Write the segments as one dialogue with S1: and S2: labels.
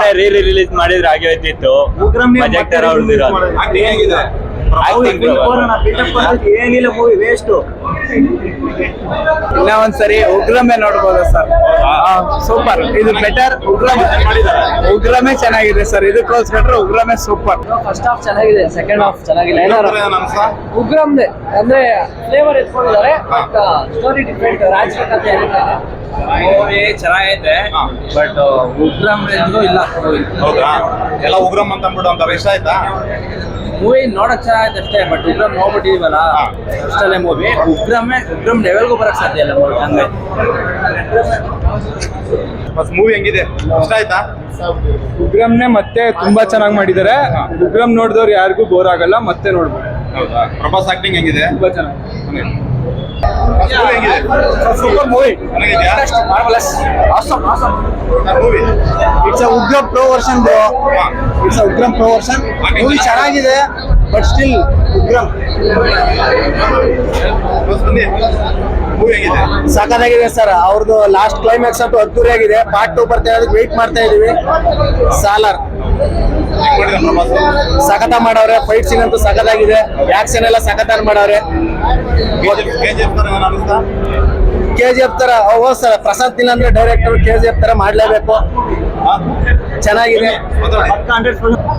S1: Theatre release ಮಾಡಿದ್ರೆ ಹಾಗೆ ಹೋಯ್ತಿತ್ತು. Projector ಅವ್ರದ್ದು
S2: ಏನಿಲ್ಲ ಮೂವಿ ವೇಸ್ಟ್
S3: ಇನ್ನ ಒಂದ್ಸರಿ ಉಗ್ರಮೆ ನೋಡ್ಬೋದು ಸರ್? ಸೂಪರ್ ಇದು ಬೆಟರ್ ಉಗ್ರಮೆ ಉಗ್ರಮೆ ಚೆನ್ನಾಗಿದೆ ಸರ್. ಇದಕ್ಕೋಸ್ಕರ ಉಗ್ರಮೆ ಸೂಪರ್
S2: ಫಸ್ಟ್ ಹಾಫ್ ಚೆನ್ನಾಗಿದೆ ಸೆಕೆಂಡ್ ಹಾಫ್ ಚೆನ್ನಾಗಿಲ್ಲ. ಏನಾರು ಉಗ್ರಮ್ದೆ ಅಂದ್ರೆ ಫ್ಲೇವರ್ ಎತ್ಕೊಂಡಿದ್ದಾರೆ ಬಟ್ ಸ್ಟೋರಿ ಡಿಫ್ರೆಂಟ್ ರಾಜಕೀಯ ಕಥೆ
S4: ಮೂವಿ ಚೆನ್ನಾಗೈತೆ. ಬಟ್ ಉಗ್ರಂ ರೇಂಜ್ಗೂ ಇಲ್ಲ
S5: ಹೌದಾ? ಎಲ್ಲ ಉಗ್ರಂ ಅಂತ ಅಂದ್ಬಿಟ್ಟು ಒಂಥರ ಇಷ್ಟ ಆಯ್ತಾ?
S4: ಮೂವಿ ನೋಡಕ್ ಚೆನ್ನಾಗೈತೆ ಅಷ್ಟೇ ಬಟ್ ಉಗ್ರಂ ನೋಡ್ಬಿಟ್ಟಿದೀವಲ್ಲ. ಅಷ್ಟಲ್ಲೇ ಮೂವಿ ಉಗ್ರಮೇ ಉಗ್ರಂ ಲೆವೆಲ್ಗೂ ಬರಕ್ ಸಾಧ್ಯ ಇಲ್ಲ ಮೂವಿ ಹಂಗೈತೆ
S5: ಬಸ್ ಮೂವಿ ಹೆಂಗಿದೆ? ಇಷ್ಟ ಆಯ್ತಾ?
S3: ಉಗ್ರಂನೇ ಮತ್ತೆ ತುಂಬಾ ಚೆನ್ನಾಗಿ ಮಾಡಿದ್ದಾರೆ. ಉಗ್ರಮ್ ನೋಡಿದವ್ರು ಯಾರಿಗೂ ಬೋರ್ ಆಗಲ್ಲ ಮತ್ತೆ ನೋಡ್ಬೋದು.
S5: ಹೌದಾ? ಪ್ರಭಾಸ್ ಆಕ್ಟಿಂಗ್ ಹೆಂಗಿದೆ?
S3: ತುಂಬಾ ಚೆನ್ನಾಗಿ. Super movie
S5: movie
S3: it's Ugra pro version it's Ugramm pro movie ಚೆನ್ನಾಗಿದೆ ಬಟ್ ಸ್ಟಿಲ್ ಉಗ್ರಂ
S5: ಹೆಂಗಿದೆ.
S3: ಸಖತ್ತಾಗಿದೆ ಸರ್. ಅವ್ರದ್ದು ಲಾಸ್ಟ್ ಕ್ಲೈಮ್ಯಾಕ್ಸ್ ಅಂತೂ ಅದ್ದೂರಿ ಆಗಿದೆ. ಪಾರ್ಟ್ ಟೂ ಬರ್ತಾ ಇರೋದಕ್ಕೆ ವೆಯ್ಟ್ ಮಾಡ್ತಾ ಇದೀವಿ. ಸಾಲರ್. ಸಖತ ಮಾಡವ್ರೆ. ಫೈಟ್ ಸೀನ್ ಅಂತೂ ಸಖತ್ತಾಗಿದೆ. ಆಕ್ಷನ್ ಎಲ್ಲ ಸಖತ್ತಾಗಿ ಮಾಡವ್ರೆ.
S5: ಕೆ ಜಿ ಎಫ್ ತರ,
S3: ಓ ಸರ್, ಪ್ರಸಾದ್ ತಿನ್ನ ಅಂದ್ರೆ ಡೈರೆಕ್ಟರ್ ಕೆ ಜಿ ಎಫ್ ತರ ಮಾಡ್ಲೇಬೇಕು. ಚೆನ್ನಾಗಿದೆ.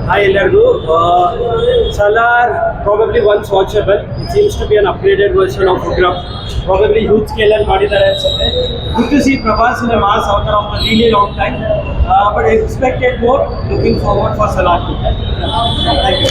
S6: ಹಾಯ್ ಎಲ್ಲರಿಗೂ. Salaar probably once watchable seems to be an upgraded version of photograph probably youth scale ಅಲ್ಲಿ ಮಾಡಿದ್ದಾರೆ ಅನ್ಸುತ್ತೆ. Good to see Prabhas in mass of really long time but expected more looking forward for Salaar thank you